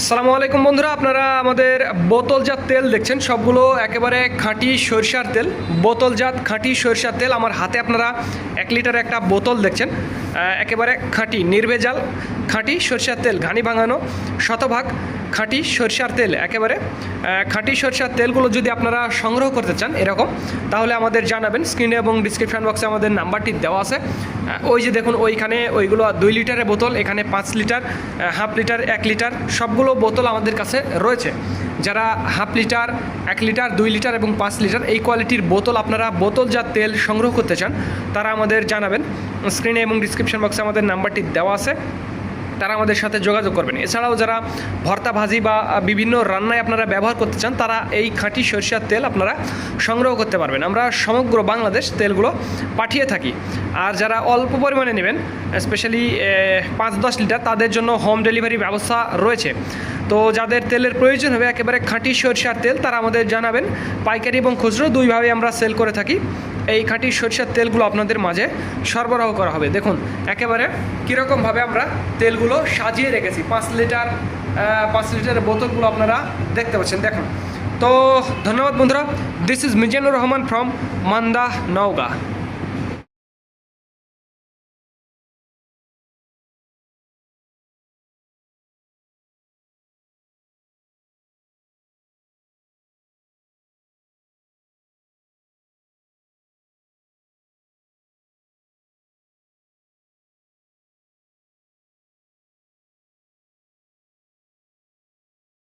আসসালামু আলাইকুম বন্ধুরা, আপনারা আমাদের বোতলজাত তেল দেখছেন, সবগুলো একেবারে খাঁটি সরিষার তেল। বোতলজাত খাঁটি সরিষার তেল, আমার হাতে আপনারা এক লিটার একটা বোতল দেখছেন একেবারে খাঁটি, নির্ভেজাল খাঁটি সরিষার তেল, ঘানি ভাঙানো শতভাগ। খাঁটি সরিষার তেল একেবারে খাঁটি সরিষার তেলগুলো যদি আপনারা সংগ্রহ করতে চান এরকম, তাহলে আমাদের জানাবেন স্ক্রিনে এবং ডিসক্রিপশন বক্সে আমাদের নাম্বারটি দেওয়া আছে। ওই যে দেখুন ওইখানে ওইগুলো দুই লিটারের বোতল, এখানে পাঁচ লিটার হাফ লিটার, এক লিটার, সবগুলো বোতল আমাদের কাছে রয়েছে। যারা হাফ লিটার, এক লিটার, দুই লিটার এবং পাঁচ লিটার এই কোয়ালিটির বোতল আপনারা বোতলজাত তেল সংগ্রহ করতে চান, তারা আমাদের জানাবেন। স্ক্রিনে এবং ডিসক্রিপশন বক্সে আমাদের নাম্বারটি দেওয়া আছে। তারা আমাদের সাথে যোগাযোগ করবেন। এছাড়াও যারা ভর্তা ভাজি বা বিভিন্ন রান্নায় আপনারা ব্যবহার করতে চান, তারা এই খাঁটি সরিষার তেল আপনারা সংগ্রহ করতে পারবেন। আমরা সমগ্র বাংলাদেশ তেলগুলো পাঠিয়ে থাকি। আর যারা অল্প পরিমাণে নেবেন, স্পেশালি পাঁচ দশ লিটার, তাদের জন্য হোম ডেলিভারি ব্যবস্থা রয়েছে। তো যাদের তেলের প্রয়োজন হবে, একেবারে খাঁটি সরিষার তেল, তারা আমাদের জানাবেন। পাইকারি এবং খুচরো দুইভাবে আমরা সেল করে থাকি। এই খাঁটি সরিষার তেলগুলো আপনাদের মাঝে সরবরাহ করা হবে। দেখুন, একেবারে কীরকমভাবে আমরা তেলগুলো সাজিয়ে রেখেছি। পাঁচ লিটার পাঁচ লিটারের বোতলগুলো আপনারা দেখতে পাচ্ছেন। দেখুন। তো ধন্যবাদ বন্ধুরা। This is Mizanur Rahman from Manda Naogaon.